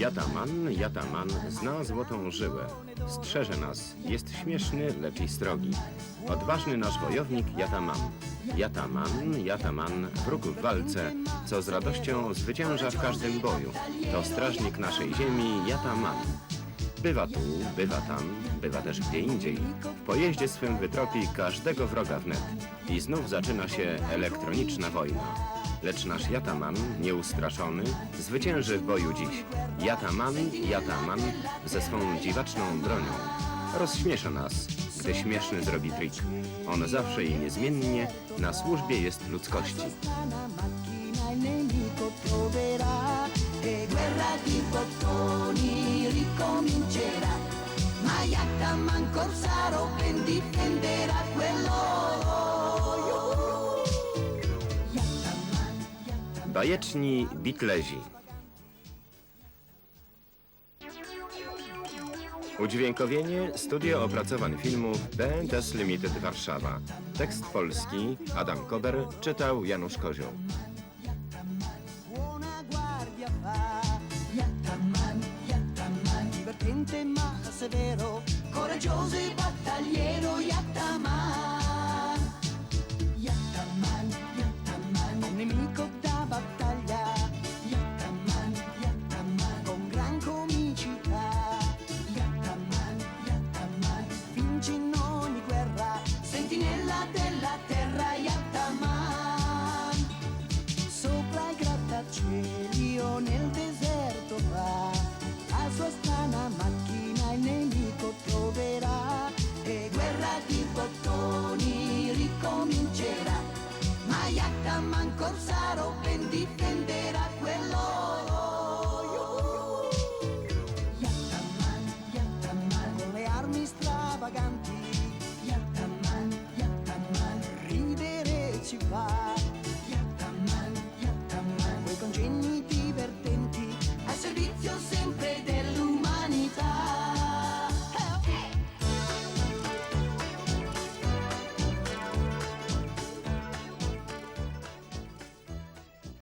Jataman, Jataman zna złotą żyłę. Strzeże nas, jest śmieszny, lecz i strogi. Odważny nasz wojownik Jataman. Jataman, Jataman, wróg w walce, co z radością zwycięża w każdym boju. To strażnik naszej ziemi Jataman. Bywa tu, bywa tam, bywa też gdzie indziej. W pojeździe swym wytropi każdego wroga wnet. I znów zaczyna się elektroniczna wojna. Lecz nasz Jataman, nieustraszony, zwycięży w boju dziś. Jataman, Jataman, ze swą dziwaczną bronią. Rozśmiesza nas, gdy śmieszny zrobi trik. On zawsze i niezmiennie na służbie jest ludzkości. Ma Yattaman Corsaro ben difenderà quello. Bajeczni Beatlezi. Udźwiękowienie Studio Opracowań Filmów BNTS Limited Warszawa. Tekst polski Adam Kober czytał Janusz Kozioł. coraggioso battagliero sarà Mancorsaro ben difenderà quell'oro. Yattaman, Yattaman, con le armi stravaganti. Yattaman, Yattaman, ridere ci fa.